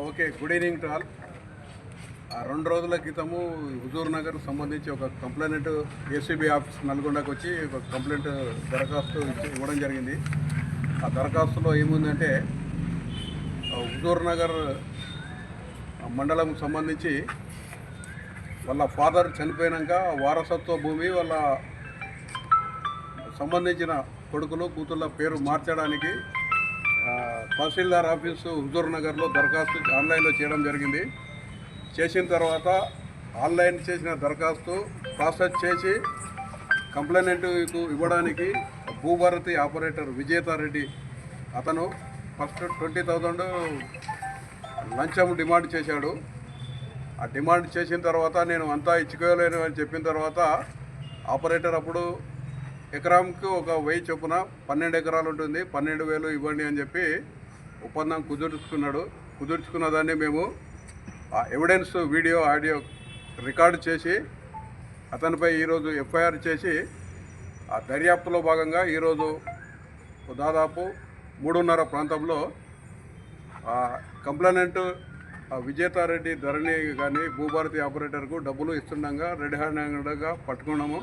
Okay good evening to all ఆ, రెండు రోజుల క్రితము హుజూర్ నగర్ సంబంధించి ఒక కంప్లైంట్ ఏసీబీ ఆఫీస్ నల్గొండకు వచ్చి ఒక కంప్లైంట్ దరఖాస్తు ఇవ్వడం జరిగింది. ఆ దరఖాస్తులో ఏముందంటే హుజూర్ నగర్ మండలం సంబంధించి వాళ్ళ ఫాదర్ చనిపోయినాక వారసత్వ భూమి వాళ్ళ సంబంధించిన కొడుకులు కూతుళ్ళ పేరు మార్చడానికి తహసీల్దార్ ఆఫీసు హుజూర్ నగర్లో దరఖాస్తు ఆన్లైన్లో చేయడం జరిగింది. చేసిన తర్వాత ఆన్లైన్ చేసిన దరఖాస్తు ప్రాసెస్ చేసి కంప్లైనెంట్కు ఇవ్వడానికి భూభారతి ఆపరేటర్ విజేతారెడ్డి అతను ఫస్ట్ ట్వంటీ థౌజండ్ లంచం డిమాండ్ చేశాడు. ఆ డిమాండ్ చేసిన తర్వాత నేను అంతా ఇచ్చుకోలేను అని చెప్పిన తర్వాత ఆపరేటర్ అప్పుడు ఎకరాంకి ఒక వెయ్యి చొప్పున పన్నెండు ఎకరాలు ఉంటుంది. పన్నెండు వేలు ఇవ్వండి అని చెప్పి ఒప్పందం కుదుర్చుకున్నాడు. కుదుర్చుకున్న దాన్ని మేము ఆ ఎవిడెన్స్ వీడియో ఆడియో రికార్డు చేసి అతనిపై ఈరోజు ఎఫ్ఐఆర్ చేసి ఆ దర్యాప్తులో భాగంగా ఈరోజు దాదాపు మూడున్నర ప్రాంతంలో ఆ కంప్లైనెంట్ ఆ విజేతారెడ్డి ధరణి కానీ భూభారతి ఆపరేటర్కు డబ్బులు ఇస్తుండగా రెడ్ హ్యాండెడ్గా పట్టుకున్నాము.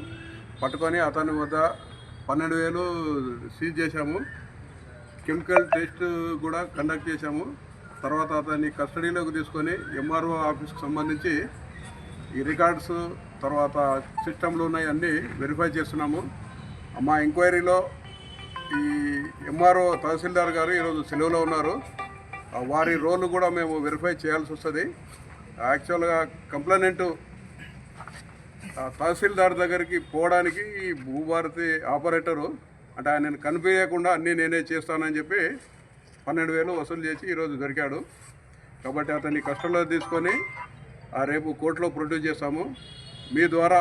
పట్టుకొని అతని వద్ద పన్నెండు వేలు సీజ్ చేశాము. కెమికల్ టెస్ట్ కూడా కండక్ట్ చేశాము. తర్వాత అతన్ని కస్టడీలోకి తీసుకొని ఎంఆర్ఓ ఆఫీస్కి సంబంధించి ఈ రికార్డ్స్ తర్వాత సిస్టంలో ఉన్నాయి అన్నీ వెరిఫై చేస్తున్నాము. మా ఎంక్వైరీలో ఈ ఎంఆర్ఓ తహసీల్దార్ గారు ఈరోజు సెలవులో ఉన్నారు. వారి రోల్ కూడా మేము వెరిఫై చేయాల్సి వస్తుంది. యాక్చువల్గా కంప్లైనెంట్ తహసీల్దార్ దగ్గరికి పోవడానికి ఈ భూభారతి ఆపరేటరు అంటే ఆయన కనిపించకుండా అన్నీ నేనే చేస్తానని చెప్పి పన్నెండు వేలు వసూలు చేసి ఈరోజు దొరికాడు. కాబట్టి అతన్ని కష్టంలో తీసుకొని ఆ రేపు కోర్టులో ప్రొడ్యూస్ చేస్తాము. మీ ద్వారా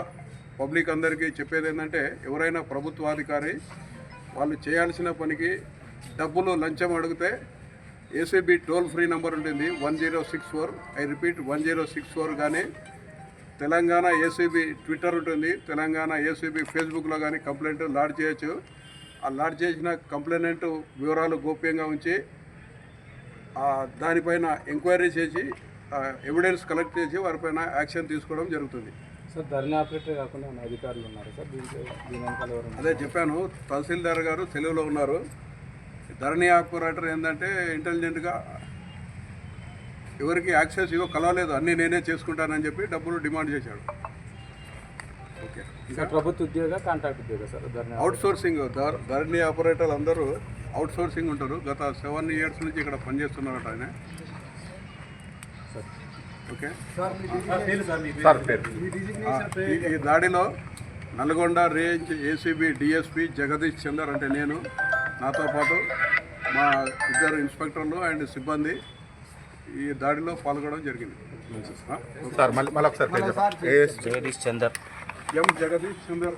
పబ్లిక్ అందరికీ చెప్పేది ఏంటంటే ఎవరైనా ప్రభుత్వాధికారి వాళ్ళు చేయాల్సిన పనికి డబ్బులు లంచం అడిగితే ఏసీబీ టోల్ ఫ్రీ నెంబర్ ఉంటుంది one zero six four. I repeat one zero six four కానీ తెలంగాణ ఏసీబీ ట్విట్టర్ ఉంటుంది. తెలంగాణ ఏసీబీ ఫేస్బుక్లో కానీ కంప్లైంట్ లాడ్ చేయొచ్చు. ఆ లాడ్ చేసిన కంప్లైంట్ వివరాలు గోప్యంగా ఉంచి దానిపైన ఎంక్వైరీ చేసి ఎవిడెన్స్ కలెక్ట్ చేసి వారిపైన యాక్షన్ తీసుకోవడం జరుగుతుంది. సార్ ధర్నా ఆపరేటర్ కాకుండా అధికారులు ఉన్నారు సార్? దీంట్లో దీని వెనకాల ఎవరు ఉన్నారు? అదే చెప్పాను తహసీల్దార్ గారు తెలుగులో ఉన్నారు. ధరణి ఆపరేటర్ ఏంటంటే ఇంటెలిజెంట్గా ఎవరికి యాక్సెస్ ఇవ్వ కలవలేదు అన్నీ నేనే చేసుకుంటానని చెప్పి డబ్బులు డిమాండ్ చేశాడు. ఓకే. ప్రభుత్వ ఉద్యోగ కాంట్రాక్ట్ ఉద్యోగ సార్ ధర్నా అవుట్ సోర్సింగ్ ధర్- ధరణి ఆపరేటర్లు అందరూ అవుట్ సోర్సింగ్ ఉంటారు. గత సెవెన్ ఇయర్స్ నుంచి ఇక్కడ పనిచేస్తున్నారట ఆయన. ఓకే. ఈ దాడిలో Nalgonda range ACB DSP Jagadish Chander అంటే నేను. నాతో పాటు మా ఇద్దరు ఇన్స్పెక్టర్లు అండ్ సిబ్బంది. ఈ దాడిలో పాల్గొనడం జరిగింది? సార్ మళ్ళీ మళ్ళీ ఒకసారి జగదీష్ చందర్. ఎం జగదీష్ చందర్?